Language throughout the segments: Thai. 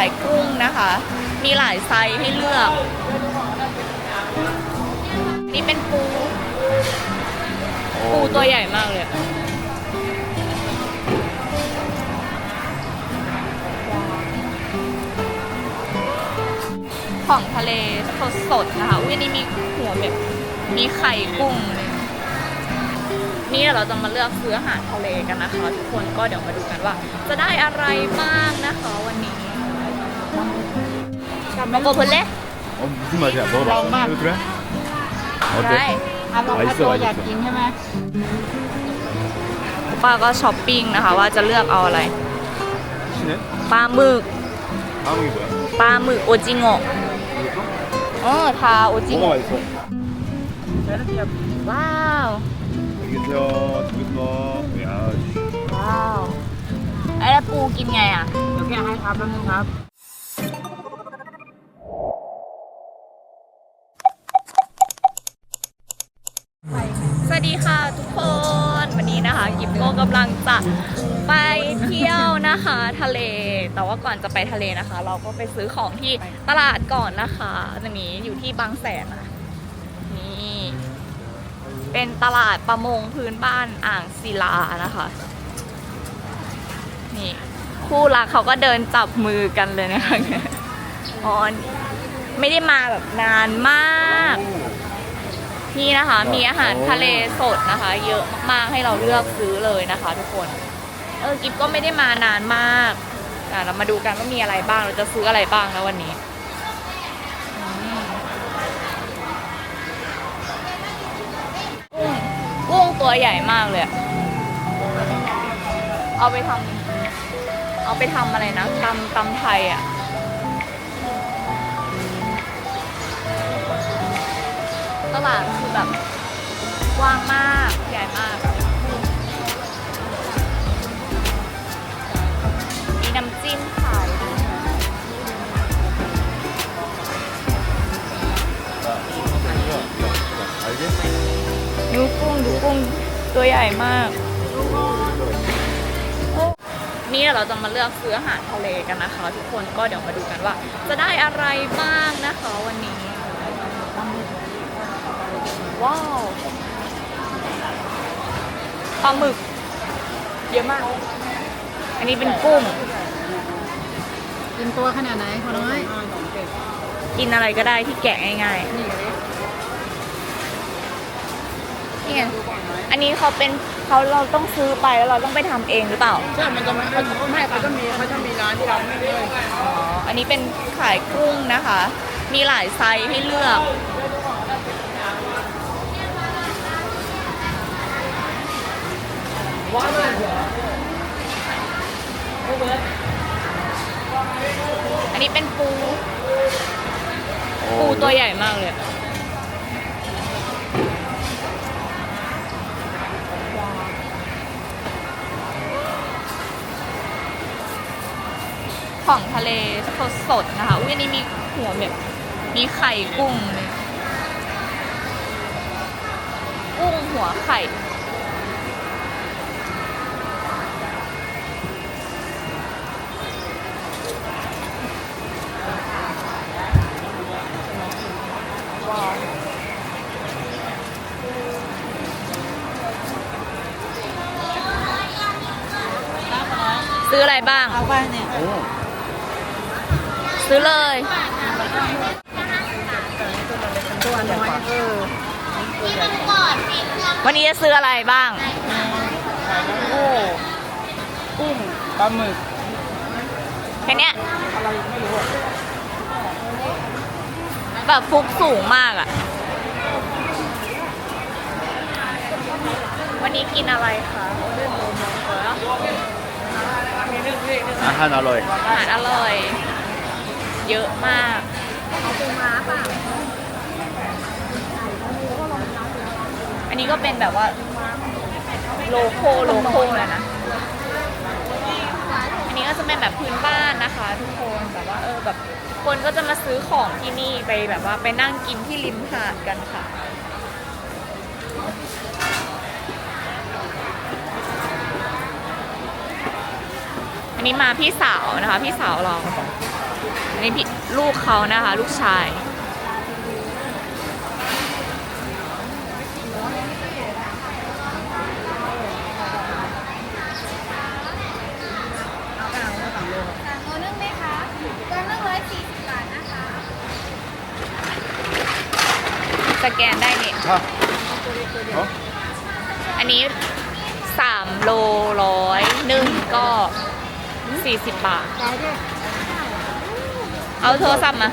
ายกุ้งนะคะ มีหลายไซส์ให้เลือก นี่เป็นปู ปูตัวใหญ่มากเลยอะของทะเลสดๆนะคะอุ้ยอันนี่มีหัวแบบ มีไข่กุ้งเลยนี่เดี๋ยวเราจะมาเลือกซื้ออาหารทะเลกันนะคะ ทุกคนก็เดี๋ยวมาดูกันว่า จะได้อะไรบ้างนะคะวันนี้ มาโกเพลเล่ 어, 무슨 맛이야? 먹어봤어? 엄마. 이거 그래? ใช่ 어때? อะโวคาโด 맛있어, อยาก 맛있어. กินใช่ไหม ป้าก็ช้อปปิ้งนะคะ ว่าจะเลือกเอาอะไร 시네? ปลาหมึก 다음이 뭐야? ปลาหมึกโอจิโงะ 이것도? เออทาโอจิ 뭐가 โงะ 맛있어? ว้าว 여기 계세요. 저기 있어. 야, 씨. ว้าวไอ้แล้วปูกินไงอ่ะ เดี๋ยวแกให้ครับแป๊บนึงครับ กิฟโก้กำลังจะไปเที่ยวนะคะทะเล แต่ว่าก่อนจะไปทะเลนะคะ เราก็ไปซื้อของที่ตลาดก่อนนะคะจะมีอยู่ที่บางแสนนะนี่เป็นตลาดประมงพื้นบ้านอ่างศิลานะคะ นี่คู่รักเขาก็เดินจับมือกันเลยนะคะอ๋อไม่ได้มาแบบนานมาก นี่นะคะ มีอาหารทะเลสดนะคะ เยอะมากๆให้เราเลือกซื้อเลยนะคะ ทุกคน เออกิฟก็ไม่ได้มานานมากอะเรามาดูกันว่ามีอะไรบ้างเราจะซื้ออะไรบ้างแล้ววันนี้อืมกุ้งกุ้งตัวใหญ่มากเลยอะเอาไปทำเอาไปทำอะไรนะตำตำไทยอะ ตลาดคือแบบกว้างมากใหญ่มากมีน้ำจิ้มขายดูกุ้งดูกุ้งตัวใหญ่มาก นี่เดี๋ยวเราจะมาเลือกซื้ออาหารทะเลกันนะคะ ทุกคนก็เดี๋ยวมาดูกันว่า จะได้อะไรบ้างนะคะวันนี้ ว้าวปลาหมึก เยอะมาก อันนี้เป็นกุ้งกินตัวขนาดไหนพอน้อยกินอะไรก็ได้ที่แกะง่ายๆนี่ไงอันนี้เขาเป็นเขาเราต้องซื้อไปแล้วเราต้องไปทำเองหรือเปล่า ใช่ มันจะไม่เขาไม่เขาจะมีเขาจะมีร้านที่เราไม่เลยอ๋อ อันนี้เป็นขายกุ้งนะคะ มีหลายไซส์ให้เลือก อันนี้เป็นปู ปู 어, ตัวใหญ่มากเลยอะของทะเลสดๆนะคะ อุ้ยอันนี้มีหัวแบบ มีไข่กุ้งเลยกุ้งหัวไข่ ซื้ออะไรบ้าง เอาไปเนี่ย 어. ื้อเลยวันนี้จะซื้ออะไรบ้างกุ้งกุ้งปลาหมึกแค่เนี้ยอะไรไม่รู้แบบฟุกสูงมากอะ วันนี้กินอะไรคะอาหารอร่อยอาหารอร่อย เยอะมากอันนี้ก็เป็นแบบว่าโลโก้โลโก้เลยนะ อันนี้ก็จะเป็นแบบพื้นบ้านนะคะ ทุกคนแบบว่าเออแบบคนก็จะมาซื้อของที่นี่ไปแบบว่าไปนั่งกินที่ริมหาดกันค่ะอันนี้มาพี่สาวนะคะ พี่สาวเรา นี่พี่ลูกเขานะคะ ลูกชายสั่งโลนึ่งไหมคะตัวนึ่งร้อยสี่สิบบาทนะคะ สแกนได้เนี่ย 자. 어? อันนี้สามโลร้อยหนึ่งก็สี่สิบบาท เอาโทรศัพท์มา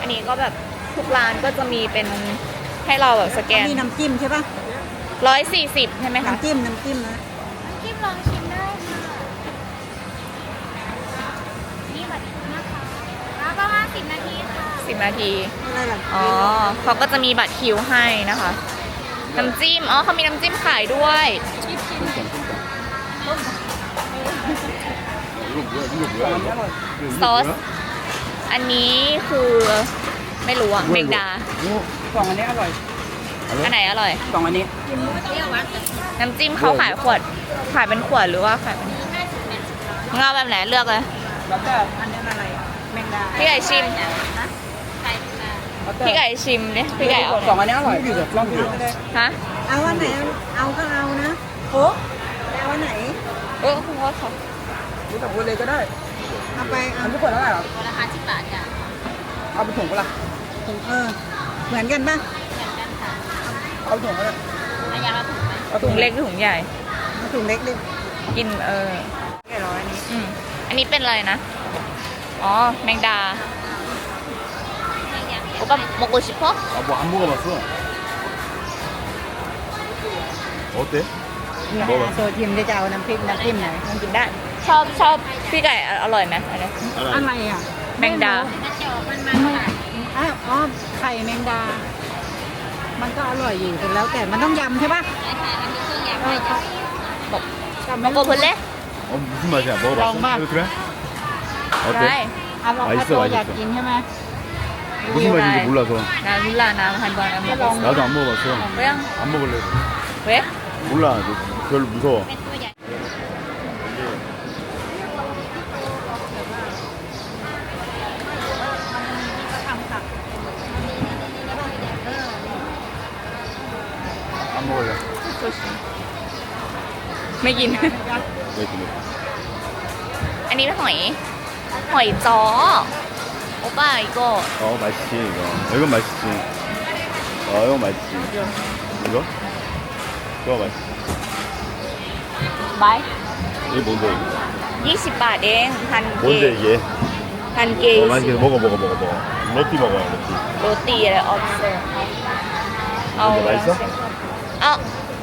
อันนี้ก็แบบทุกร้านก็จะมีเป็นให้เราแบบสแกนมีน้ำจิ้มใช่ปะร้อยสี่สิบใช่ไหมคะน้ำจิ้มน้ำจิ้มนะน้ำจิ้มลองชิมได้ค่ะ นี่บัตรคิวนะคะอ่าประมาณสิบนาทีค่ะสิบนาทีอะไรล่ะอ๋อเขาก็จะมีบัตรคิวให้นะคะ น้ำจิ้ม อ๋อเขามีน้ำจิ้มขายด้วย ซอส อันนี้คือไม่รู้อะเมงดากล่องอันนี้อร่อย อันไหนอร่อยกล่องอันนี้ น้ำจิ้มเขาขายขวด ขายเป็นขวดหรือว่าขายเป็นเงาแบบไหนเลือกเลยแล้วก็อันนี้อะไรแมงดาพี่ไก่ชิมพี่ไก่ชิมเนี่ยพี่ไก่เอาสองอันนี้อร่อยฮะเอาอันไหนเอาก็เอานะโอ้เอาอันไหนโอ้คุณพ่อค่ะ ขา รู้จักวนเลยก็ได้ เอาไปเอา อันทุกคนเท่าไหร่หรอราคาสิบบาทจ้ะเอาไปถุงก็ละ ถุงเออ เหมือนกันปะ เอาถุงก็ได้เอา ถุงเล็กหรือถุงใหญ่ เอาถุงเล็กดิ กินเออ แค่ร้อยนี้ อืมอันนี้เป็นอะไรนะ อ๋อ แมงดาโอ้ปะโมกุชิโปะ 아, 뭐 안 먹어봤어. 어때? เนี่ยโซจิมได้จะเอาน้ำพริกน้ำจิ้มไหน มันกินได้ ชอบชอบพี่ไก่อร่อยไหมอันนี้ อะไรอ่ะ แมงดา อ้าวอ๋อไข่แมงดา มันก็อร่อยอยู่แต่แล้วแต่มันต้องยำใช่ปะเออ บอก จำ โม ไม่ โกพุเล่ 어, 무슨 맛이야? 먹어봤어? lòng 봐. 이거 그래? ได้ 어때? เอาลอง 맛있어 ถ้าตัวอยาก 맛있어 กินใช่ไหม 무슨 맛인지 몰라서 น้ำวิลาน้ำพันบอลน้ำ ลอง 나도 안 먹어봤어. เรื่อง 안 먹을래. เว้ย 몰라. 너 별로 무서워. อัน 먹을래. ไม่กิน 왜 그래? อันนี้เป็นหอย หอยจ้อโอป้าอีกก็ 어 맛있지 이거. 어, 이건 맛있지. 어 이거 맛있지. 이거? 이거 맛있지. บาย 이게 뭔데 이게? ยี่สิบบาทเองพันเก 뭔데 이게? พันเก 어 맛있게 먹어 먹어 먹어 먹어. 로티 먹어요 로티. โรตีอะไรออฟเซอร์เอา มันจะไรซะ เอา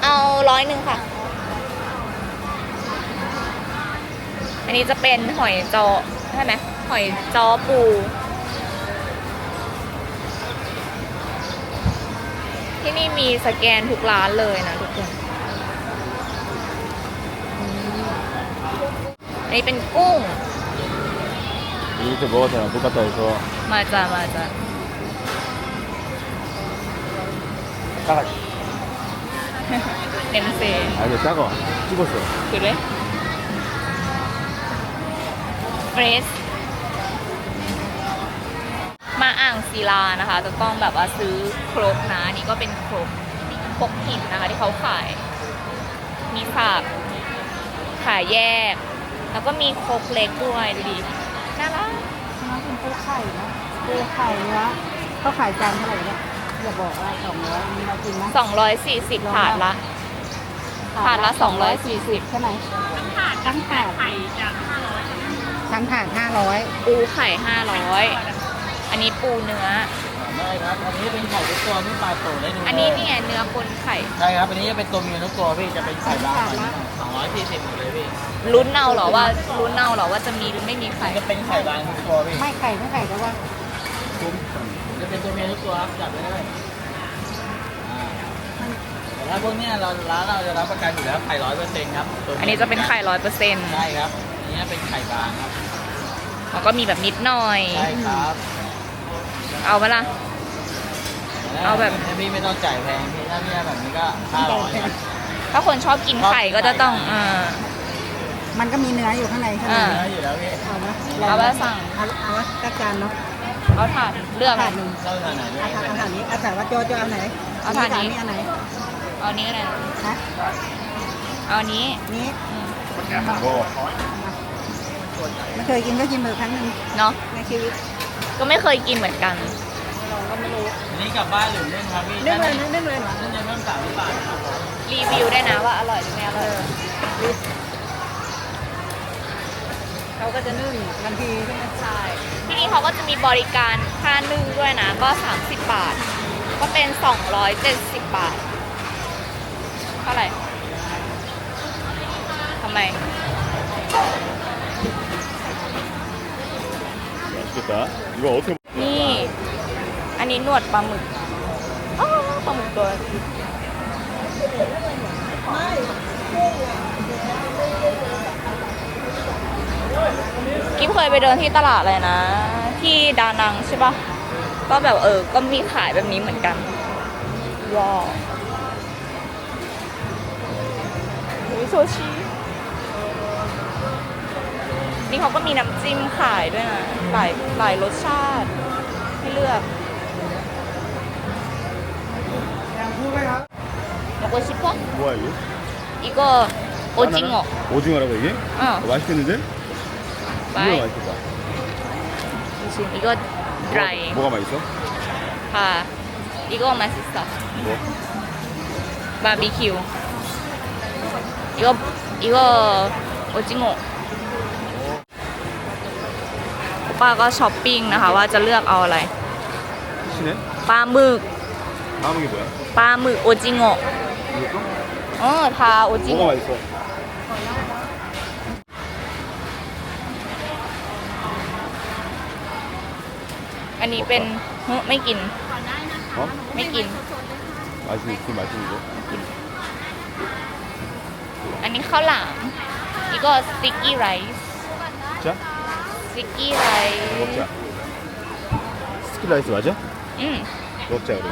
เอาร้อยหนึ่งค่ะ อันนี้จะเป็นหอยจอใช่ไหมหอยจอปู ที่นี่มีสแกนทุกร้านเลยนะทุกคน อันนี้เป็นกุ้ง 이렇게 먹었잖아 똑같다 해서 มาจ้ะมาจ้ะ 따가 เนมเซ 아 이거 작아 찍었어 คือเลยเฟรชมาอ่างศิลานะคะ จะต้องแบบว่าซื้อครกนะอันนี่ก็เป็นครกครกหินนะคะ ที่เขาขาย มีสากขายแยก แล้วก็มีครกเล็กด้วยดูดิน่ารักน้องกินปูไข่นะปูไข่เนื้อเขาขายจานเท่าไหร่เนี่ยอย่าบอกว่าสองร้อยมีเรากินไหม240ถาดละถาดละ240ใช่ไหมทั้งถาดทั้งถาดไข่จากห้าร้อยทั้งถาดห้าร้อยปูไข่ห้าร้อยอันนี้ปูเนื้อ ได้ครับ อันนี้เป็นไข่ทุกตัวที่ปลาโตได้ดูอันนี้นี่ไงเนื้อปนไข่ ใช่ครับ อันนี้จะเป็นตัวเมียทุกตัวพี่ จะเป็นไข่ดาวสองร้อยสี่สิบหมดเลยพี่ลุ้นเอาเหรอว่าลุ้นเอาเหรอว่าจะมีหรือไม่มีไข่ จะเป็นไข่ดาวทุกตัวพี่ ไม่ไข่ไม่ไข่แต่ว่าจะเป็นตัวเมียทุกตัวครับจับไว้ได้อ่าแต่ถ้าพวกเนี้ยเราร้านเราจะรับประกันอยู่แล้วไข่ร้อยเปอร์เซ็นต์ครับตัวมียอันนี้จะเป็นไข่ร้อยเปอร์เซ็นต์ใช่ครับอันนี้เป็นไข่บางครับแล้วก็มีแบบนิดหน่อย ใช่ครับ เอาเวลา เอาแบบ ถ้พี่ไม่ต้องจ่ายแพงพี่ถ้าพี่เอาแบบนี้ก็ห้าร้อยครับถ้าคนชอบกินไข่ก็จะต้องอ่ามันก็มีเนื้ออยู่ข้างในใช่ไหมอ่า เนื้ออยู่แล้วพี่เอาไหมเอาไปสั่ง เอาเอาวะกักจานเนาะเอาถาดเลือก ถาดหนึ่งเราทานไหนด้วเอายถาดเอาถาดนี้เอาถาดว่าโจโจเอาไหนเอาถาดนี้อันไหนเอานี้ก็ได้ฮะเอานี้นี้อืม먹 어. ไม่เคยกินก็กินเบอร์ครั้งหนึ่งเนาะในชีวิตก็ไม่เคยกินเหมือนกัน เราก็ไม่รู้ อันนี้กลับบ้านหรือเล่นครับพี่ นึ่งเลยนะนึ่งเลยเหรอ นั่นจะเพิ่มสามสิบบาทนะครับ รีวิวได้นะว่าอร่อยหรือไม่อร่อย เขาก็จะนึ่งทันทีใช่ไหม ใช่ ที่นี่เขาก็จะมีบริการค่านึ่งด้วยนะ ก็ 30 บาท ก็เป็น 270 บาท เท่าไหร่ทำไม 맛있겠다. 이거 어떻게 นี่ อั นนี้หนวดปลาหมึกอ้าวปลาหมึกตัวกิ๊บเคยไปเดินที่ตลาดเลยนะ ที่ดานังใช่ปะก็แบบเออ ก็มีขายแบบนี้เหมือนกันว้าวอุ๊ยโซชินี่เขาก็มีน้ำจิ้มขายด้วยนะ หลายหลายรสชาติให้เลือก 먹고 싶어? 뭐야 이게? 이거 오징어. 바나나? 오징어라고 이게? 어. 어, 맛있겠는데? 빠이. 이거 맛있겠다. 이거 드라이. 뭐가, 뭐가 맛있어? 아, 이거 맛있어. 뭐? 바비큐. 이거 이거 오징어. 오빠가 쇼핑 นะคะ ว่าจะเลือกเอาอะไร 시네? ปลาหมึก 다음은 게 뭐야? ปลาหมึกโอจิโงะ 이것도? เออทาโอจิโงะ 뭐가 맛있어? อันนี้เป็นเฮ้ยไม่กิน 어? ไม่กิน 맛있는 그 맛있는 거? อันนี้ข้าวหลามนี่ก็สติกกี้ไรซ์ 자, สติกกี้ไรซ์ 먹자. 스킬 라이스 맞아? อืม 먹자 그래.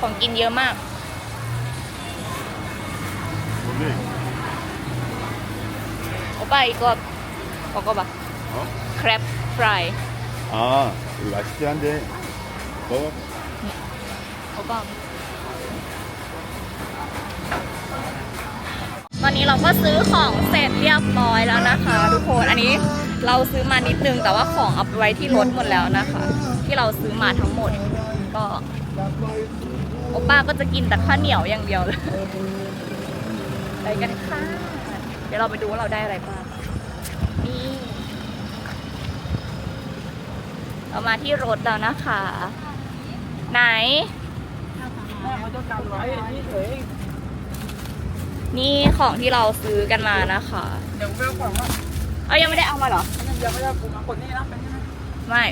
ของกินเยอะมาก 뭔데? โอป้าอีกก็บอกก็บอก 어? ครบฟราย 아, 이거 맛있긴 한데. 먹어. โอป้าตอนนี้เราก็ซื้อของเสร็จเรียบร้อยแล้วนะคะ ทุกคน อันนี้เราซื้อมานิดนึง แต่ว่าของเอาไปไว้ที่รถหมดแล้วนะคะ ที่เราซื้อมาทั้งหมด ก็ โอป้าก็จะกินแต่ข้าวเหนียวอย่างเดียวเลยไปกันค่ะเดี๋ยวเราไปดูว่าเราได้อะไรบ้างนี่เรามาที่รถแล้วนะคะ ไหน นี่ของที่เราซื้อกันมานะคะเดี๋ยวเวลก่อนว่าเอายังไม่ได้เอามาเหรอยังไม่ได้กูมากดนี่นะเป็นยังไงไม่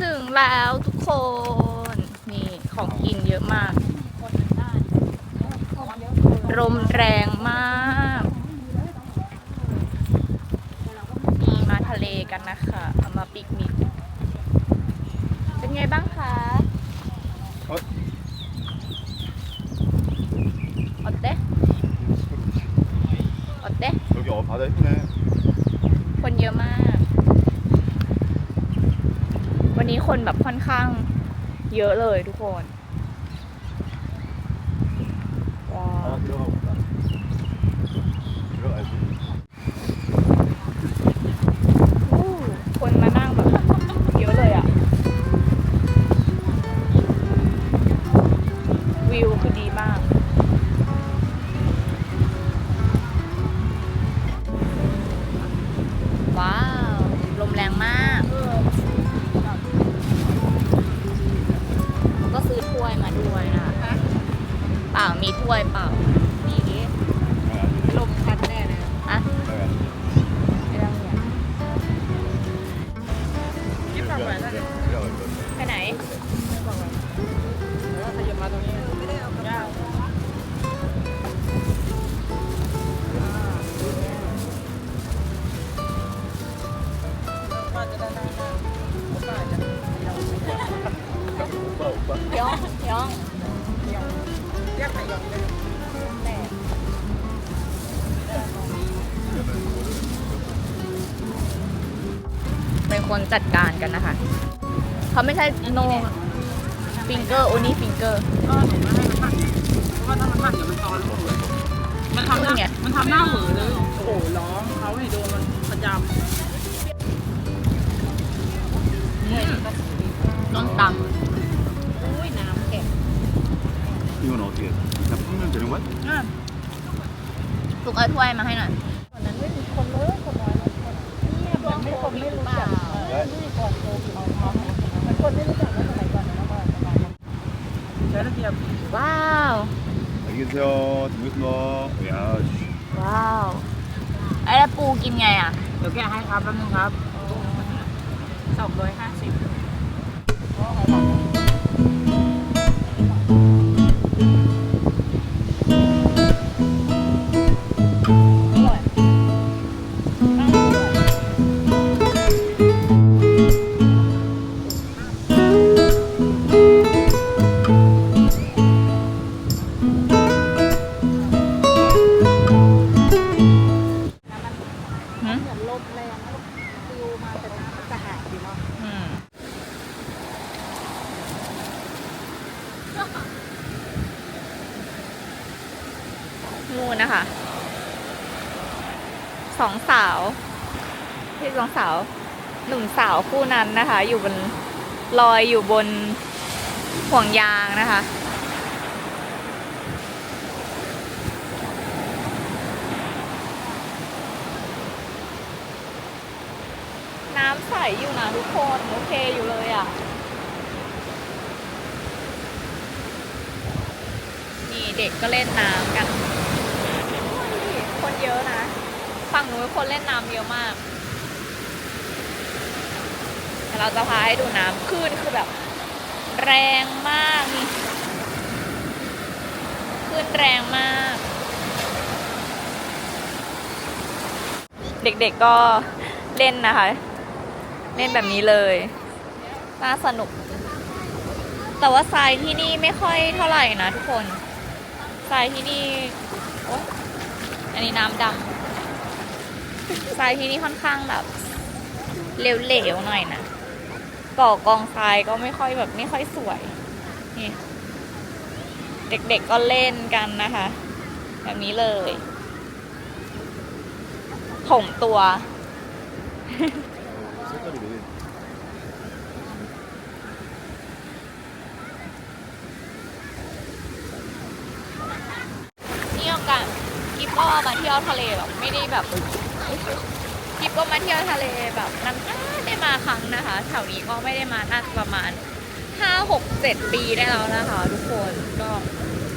ถึงแล้วทุกคนนี่ ของกินเยอะมาก ลมแรงมากนี่มาทะเลกันนะคะเอามาปิกนิก เป็นไงบ้างคะ 어? อดเต้อดเต้ 여기 어, 바다 예쁘네. คนเยอะมาก วันนี้คนแบบค่อนข้าง เยอะเลยทุกคน ย่องย่องเรียกใครยอมได้เป็นคนจัดการกันนะคะ เขาไม่ใช่โนฟิงเกอร์โอนี่ฟิงเกอร์ก็หนูไม่ให้มันหั่นเพราะว่าถ้ามันหั่นเดี๋ยวมันตอนแล้วมันทำหน้าไงมันทำหน้าเหมือเลยโอ้โหร้องเขาให้โดนมันประจำต้นตอุ้ 이건 어떻게 해? 그냥 풀면 되는 거야? ำลุกเอาถ้วยมาให้หน่อย ตอนนั้นไม่มีคนเลยคนน้อยคนเงียบยังไม่คนไม่รู้จักเออนี่ก่อนโควิดเอาเขามันคนไม่รู้จักแล้วสมัยก่อนนะเมื่อก่อน ใช้ตะเกียบ ว้าว 안녕히 계세요. 잘 먹겠습니다. 야, 씨. ว้าวไอ้แล้วปูกินไงอ่ะ เดี๋ยวแกะให้ครับแป๊บนึงครับสองร้อยห้าสิบ สาวคู่นั้นนะคะ อยู่บนลอยอยู่บนห่วงยางนะคะน้ำใสอยู่นะทุกคนโอเคอยู่เลยอะ นี่เด็กก็เล่นน้ำกัน คนเยอะนะ ฝั่งนู้นคนเล่นน้ำเยอะมาก เราจะพาให้ดูน้ำคลื่นคือแบบ แรงมากนี่คลื่นแรงมาก เด็กๆก็เล่นนะคะ เล่นแบบนี้เลยน่าสนุก แต่ว่าทรายที่นี่ไม่ค่อยเท่าไหร่นะทุกคนทรายที่นี่โอ๊ยอันนี้น้ำดำทรายที่นี่ค่อนข้างแบบเหลวๆหน่อยนะ ก่อกองทรายก็ไม่ค่อยแบบไม่ค่อยสวยนี่เด็กๆก็เล่นกันนะคะ แบบนี้เลยถมตัวเที่ยวกันกิ๊บก็มาเที่ยวทะเลแบบไม่ได้แบบกิ๊บก็มาเที่ยวทะเลแบบน้น มาครั้งนะคะแถวนี้ก็ไม่ได้มาน่าจะประมาณห้าหกเจ็ดปีได้แล้วนะคะทุกคนก็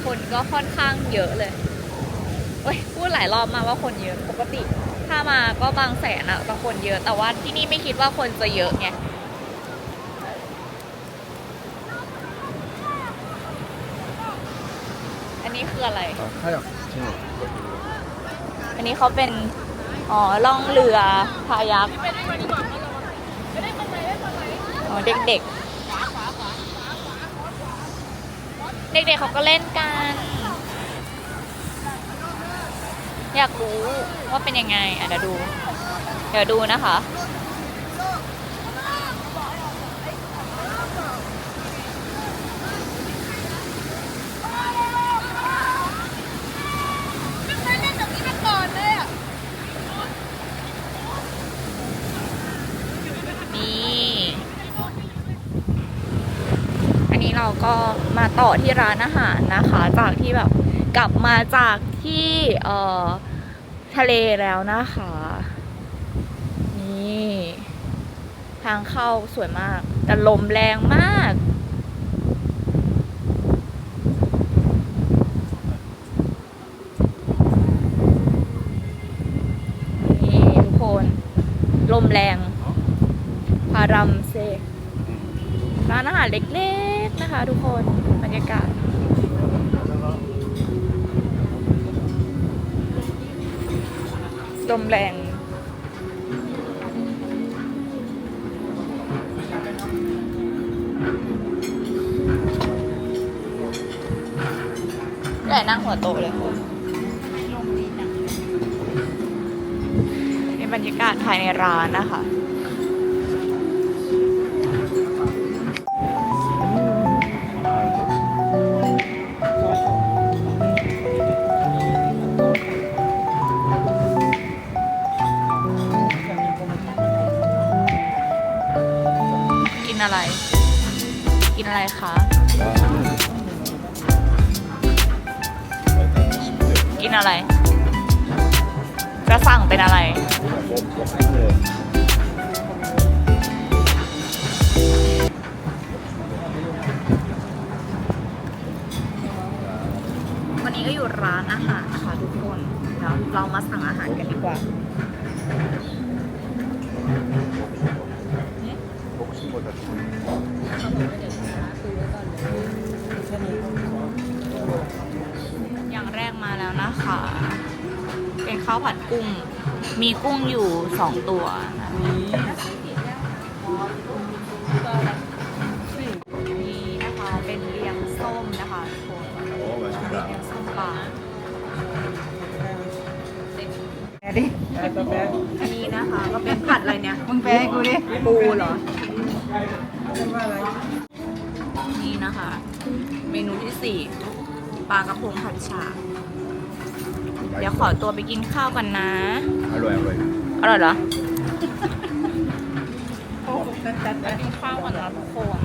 คนก็ค่อนข้างเยอะเลยเฮ้ยพูดหลายรอบมาว่าคนเยอะปกติ ถ้ามาก็บางแสนอะแต่คนเยอะแต่ว่าที่นี่ไม่คิดว่าคนจะเยอะไงอันนี้คืออะไร ถ้อยชิอันนี้เขาเป็น อ๋อล่องเรือพายัก อ๋อเด็กๆ เด็กๆเขาก็เล่นกัน อยากรู้ว่าเป็นยังไงอะเดี๋ยวดู เดี๋ยวดูนะคะ ก็มาต่อที่ร้านอาหารนะคะ จากที่แบบกลับมาจากที่เออทะเลแล้วนะคะ นี่ ทางเข้าสวยมาก แต่ลมแรงมาก นี่คน ลมแรง พารำเซ ร้านอาหารเล็กๆนะคะทุกคนบรรยากาศลมแรงใหญ่นั่งหัวโตเลยคุณนี่บรรยากาศภายในร้านนะคะ อะไร กินอะไรคะ กินอะไร จะสั่งเป็นอะไร วันนี้ก็อยู่ร้านอาหารนะคะทุกคนเดี๋ยวเรามาสั่งอาหารกันดีกว่า ดอกย่ย่างแรกมาแล้วนะคะ เป็นข้าวผัดกุ้ง มีกุ้งอยู่สองตัวมีนะคะเป็นเลียงส้มนะคะทุกคนมีแเลียงส้มปลาดิอันนี้นะคะ ก็เป็นผัดอะไรเนี่ย มึงแปลให้กูดิ ปูเหรอ นี่นะคะ เมนูที่สี่ปลากระพงผัดฉาเดี๋ยวขอตัวไปกินข้าวกันนะ อร่อยอร่อยอร่อยเหรอโอ้แต่แต่กินข้าวก่อนนะทุกคน